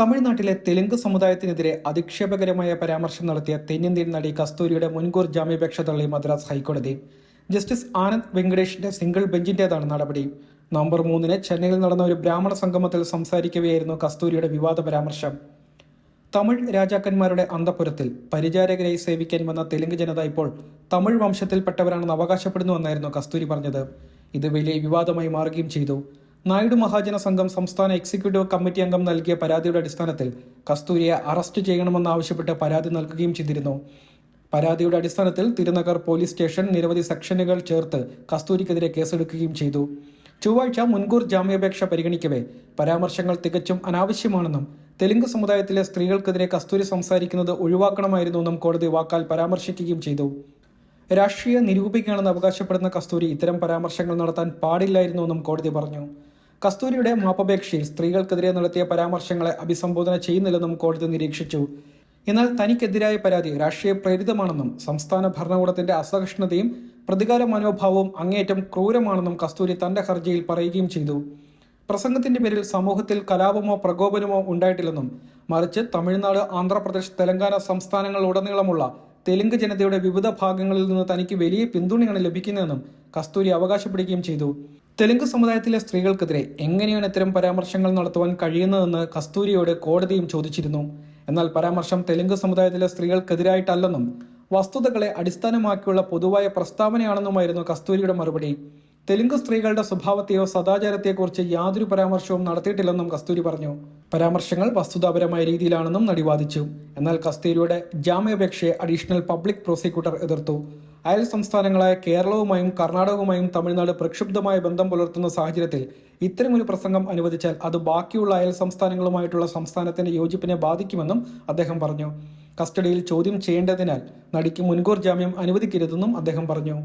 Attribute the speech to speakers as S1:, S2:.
S1: തമിഴ്നാട്ടിലെ തെലുങ്ക് സമുദായത്തിനെതിരെ അധിക്ഷേപകരമായ പരാമർശം നടത്തിയ തെന്നിന്ത്യൻ നടി കസ്തൂരിയുടെ മുൻകൂർ ജാമ്യാപേക്ഷ തള്ളി മദ്രാസ് ഹൈക്കോടതി. ജസ്റ്റിസ് ആനന്ദ് വെങ്കടേഷിന്റെ സിംഗിൾ ബെഞ്ചിന്റേതാണ് നടപടി. നവംബർ മൂന്നിന് ചെന്നൈയിൽ നടന്ന ഒരു ബ്രാഹ്മണ സംഗമത്തിൽ സംസാരിക്കവെയായിരുന്നു കസ്തൂരിയുടെ വിവാദ പരാമർശം. തമിഴ് രാജാക്കന്മാരുടെ അന്തപുരത്തിൽ പരിചാരകരായി സേവിക്കാൻ വന്ന തെലുങ്ക് ജനത ഇപ്പോൾ തമിഴ് വംശത്തിൽപ്പെട്ടവരാണെന്ന് അവകാശപ്പെടുന്നുവെന്നായിരുന്നു കസ്തൂരി പറഞ്ഞത്. ഇത് വലിയ വിവാദമായി മാറുകയും ചെയ്തു. നായിഡു മഹാജന സംഘം സംസ്ഥാന എക്സിക്യൂട്ടീവ് കമ്മിറ്റി അംഗം നൽകിയ പരാതിയുടെ അടിസ്ഥാനത്തിൽ കസ്തൂരിയെ അറസ്റ്റ് ചെയ്യണമെന്നാവശ്യപ്പെട്ട് പരാതി നൽകുകയും ചെയ്തിരുന്നു. പരാതിയുടെ അടിസ്ഥാനത്തിൽ തിരുനഗർ പോലീസ് സ്റ്റേഷൻ നിരവധി സെക്ഷനുകൾ ചേർത്ത് കസ്തൂരിക്കെതിരെ കേസെടുക്കുകയും ചെയ്തു. ചൊവ്വാഴ്ച മുൻകൂർ ജാമ്യാപേക്ഷ പരിഗണിക്കവേ പരാമർശങ്ങൾ തികച്ചും അനാവശ്യമാണെന്നും തെലുങ്ക് സമുദായത്തിലെ സ്ത്രീകൾക്കെതിരെ കസ്തൂരി സംസാരിക്കുന്നത് ഒഴിവാക്കണമായിരുന്നുവെന്നും കോടതി വാക്കാൽ പരാമർശിക്കുകയും ചെയ്തു. രാഷ്ട്രീയ നിരൂപികയാണെന്ന് അവകാശപ്പെടുന്ന കസ്തൂരി ഇത്തരം പരാമർശങ്ങൾ നടത്താൻ പാടില്ലായിരുന്നുവെന്നും കോടതി പറഞ്ഞു. കസ്തൂരിയുടെ മാപ്പപേക്ഷയിൽ സ്ത്രീകൾക്കെതിരെ നടത്തിയ പരാമർശങ്ങളെ അഭിസംബോധന ചെയ്യുന്നില്ലെന്നും കോടതി നിരീക്ഷിച്ചു. എന്നാൽ തനിക്കെതിരായ പരാതി രാഷ്ട്രീയ പ്രേരിതമാണെന്നും സംസ്ഥാന ഭരണകൂടത്തിന്റെ അസഹിഷ്ണുതയും പ്രതികാര മനോഭാവവും അങ്ങേയറ്റം ക്രൂരമാണെന്നും കസ്തൂരി തന്റെ ഹർജിയിൽ പറയുകയും ചെയ്തു. പ്രസംഗത്തിന്റെ പേരിൽ സമൂഹത്തിൽ കലാപമോ പ്രകോപനമോ ഉണ്ടായിട്ടില്ലെന്നും മറിച്ച് തമിഴ്നാട് ആന്ധ്രാപ്രദേശ് തെലങ്കാന സംസ്ഥാനങ്ങളിലുടനീളമുള്ള തെലുങ്ക് ജനതയുടെ വിവിധ ഭാഗങ്ങളിൽ നിന്ന് തനിക്ക് വലിയ പിന്തുണയാണ് ലഭിക്കുന്നതെന്നും കസ്തൂരി അവകാശപ്പെടുകയും ചെയ്തു. തെലുങ്ക് സമുദായത്തിലെ സ്ത്രീകൾക്കെതിരെ എങ്ങനെയാണ് ഇത്തരം പരാമർശങ്ങൾ നടത്തുവാൻ കഴിയുന്നതെന്ന് കസ്തൂരിയോട് കോടതിയും ചോദിച്ചിരുന്നു. എന്നാൽ പരാമർശം തെലുങ്ക് സമുദായത്തിലെ സ്ത്രീകൾക്കെതിരായിട്ടല്ലെന്നും വസ്തുതകളെ അടിസ്ഥാനമാക്കിയുള്ള പൊതുവായ പ്രസ്താവനയാണെന്നുമായിരുന്നു കസ്തൂരിയുടെ മറുപടി. തെലുങ്ക് സ്ത്രീകളുടെ സ്വഭാവത്തെയോ സദാചാരത്തെക്കുറിച്ച് യാതൊരു പരാമർശവും നടത്തിയിട്ടില്ലെന്നും കസ്തൂരി പറഞ്ഞു. പരാമർശങ്ങൾ വസ്തുതാപരമായ രീതിയിലാണെന്നും നടി വാദിച്ചു. എന്നാൽ കസ്തൂരിയുടെ ജാമ്യാപേക്ഷയെ അഡീഷണൽ പബ്ലിക് പ്രോസിക്യൂട്ടർ എതിർത്തു. അയൽ സംസ്ഥാനങ്ങളായ കേരളവുമായും കർണാടകവുമായും തമിഴ്നാട് പ്രക്ഷുബ്ധമായ ബന്ധം പുലർത്തുന്ന സാഹചര്യത്തിൽ ഇത്തരമൊരു പ്രസംഗം അനുവദിച്ചാൽ അത് ബാക്കിയുള്ള അയൽ സംസ്ഥാനങ്ങളുമായിട്ടുള്ള സംസ്ഥാനത്തിന്റെ യോജിപ്പിനെ ബാധിക്കുമെന്നും അദ്ദേഹം പറഞ്ഞു. കസ്റ്റഡിയിൽ ചോദ്യം ചെയ്യേണ്ടതിനാൽ നടിക്ക് മുൻകൂർ ജാമ്യം അനുവദിക്കരുതെന്നും അദ്ദേഹം പറഞ്ഞു.